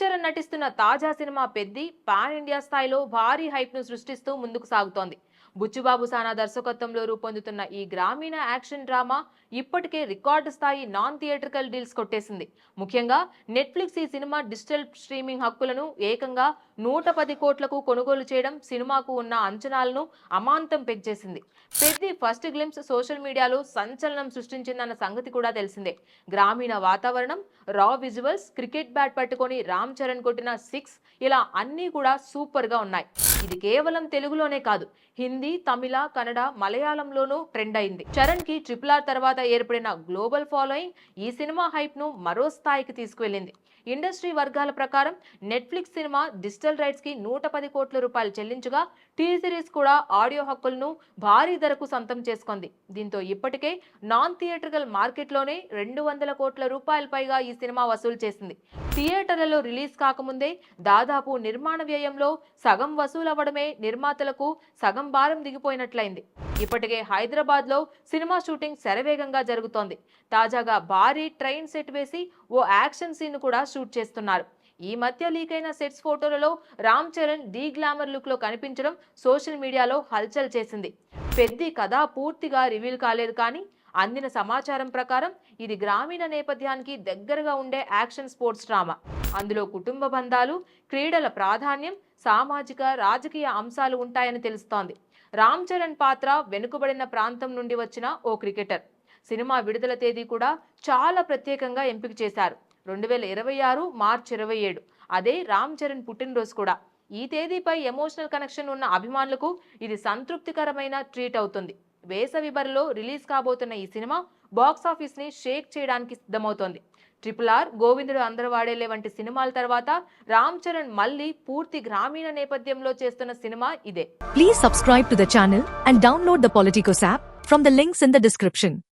చరణ్ నటిస్తున్న తాజా cinema Peddi pan India స్థాయిలో భారీ హైప్ను సృష్టిస్తూ ముందుకు సాగుతోంది. బుచ్చుబాబు సానా దర్శకత్వంలో రూపొందుతున్న ఈ గ్రామీణ యాక్షన్ డ్రామా ఇప్పటికే రికార్డు స్థాయి నాన్ థియేట్రికల్ డీల్స్ కొట్టేసింది. ముఖ్యంగా నెట్ఫ్లిక్స్ ఈ సినిమా డిజిటల్ స్ట్రీమింగ్ హక్కులను ఏకంగా నూట పది కోట్లకు కొనుగోలు చేయడం సినిమాకు ఉన్న అంచనాలను అమాంతం పెంచేసింది. పెద్ది ఫస్ట్ గ్లిమ్స్ సోషల్ మీడియాలో సంచలనం సృష్టించిందన్న సంగతి కూడా తెలిసిందే. గ్రామీణ వాతావరణం రా విజువల్స్ క్రికెట్ బ్యాట్ పట్టుకొని రామ్ చరణ్ కొట్టిన సిక్స్ ఇలా అన్నీ కూడా సూపర్గా ఉన్నాయి. ఇది కేవలం తెలుగులోనే కాదు హిందీ తమిళ కన్నడ మలయాళంలోనూ ట్రెండ్ అయింది. చరణ్కి ట్రిపుల్ ఆర్ తర్వాత ఏర్పడిన గ్లోబల్ ఫాలోయింగ్ ఈ సినిమా హైప్ను మరో స్థాయికి తీసుకువెళ్ళింది. ఇండస్ట్రీ వర్గాల ప్రకారం నెట్ఫ్లిక్స్ సినిమా డిజిటల్ రైట్స్కి నూట పది కోట్ల రూపాయలు చెల్లించగా టీ సిరీస్ కూడా ఆడియో హక్కులను భారీ ధరకు సొంతం చేసుకుంది. దీంతో ఇప్పటికే నాన్ థియేట్రికల్ మార్కెట్లోనే రెండు వందల కోట్ల రూపాయల పైగా ఈ సినిమా వసూలు చేసింది. థియేటర్లలో రిలీజ్ కాకముందే దాదాపు నిర్మాణ వ్యయంలో సగం అవ్వడమే నిర్మాతలకు సగం భారం దిగిపోయినట్లయింది. ఇప్పటికే హైదరాబాద్లో సినిమా షూటింగ్ శరవేగంగా జరుగుతోంది. తాజాగా భారీ ట్రైన్ సెట్ వేసి ఓ యాక్షన్ సీన్ కూడా షూట్ చేస్తున్నారు. ఈ మధ్య లీక్ అయిన సెట్స్ ఫోటోలలో రామ్ చరణ్ డీ గ్లామర్ లుక్లో కనిపించడం సోషల్ మీడియాలో హల్చల్ చేసింది. పెద్ది కథ పూర్తిగా రివీల్ కాలేదు కానీ అందిన సమాచారం ప్రకారం ఇది గ్రామీణ నేపథ్యానికి దగ్గరగా ఉండే యాక్షన్ స్పోర్ట్స్ డ్రామా. అందులో కుటుంబ బంధాలు క్రీడల ప్రాధాన్యం సామాజిక రాజకీయ అంశాలు ఉంటాయని తెలుస్తోంది. రామ్ చరణ్ పాత్ర వెనుకబడిన ప్రాంతం నుండి వచ్చిన ఓ క్రికెటర్. సినిమా విడుదల తేదీ కూడా చాలా ప్రత్యేకంగా ఎంపిక చేశారు. రెండు వేల ఇరవై ఆరు మార్చి ఇరవై ఏడు. అదే రామ్ చరణ్ పుట్టినరోజు కూడా. ఈ తేదీపై ఎమోషనల్ కనెక్షన్ ఉన్న అభిమానులకు ఇది సంతృప్తికరమైన ట్రీట్ అవుతుంది. వేసవి బరిలో రిలీజ్ కాబోతున్న ఈ సినిమా బాక్స్ని షేక్ చేయడానికి సిద్ధమవుతోంది. ట్రిపుల్ ఆర్ గోవిందుడు అందరు వాడేలే వంటి సినిమాల తర్వాత రామ్ చరణ్ మళ్ళీ పూర్తి గ్రామీణ నేపథ్యంలో చేస్తున్న సినిమా ఇదే. Please subscribe to the channel and download the Politicos app from the links in the description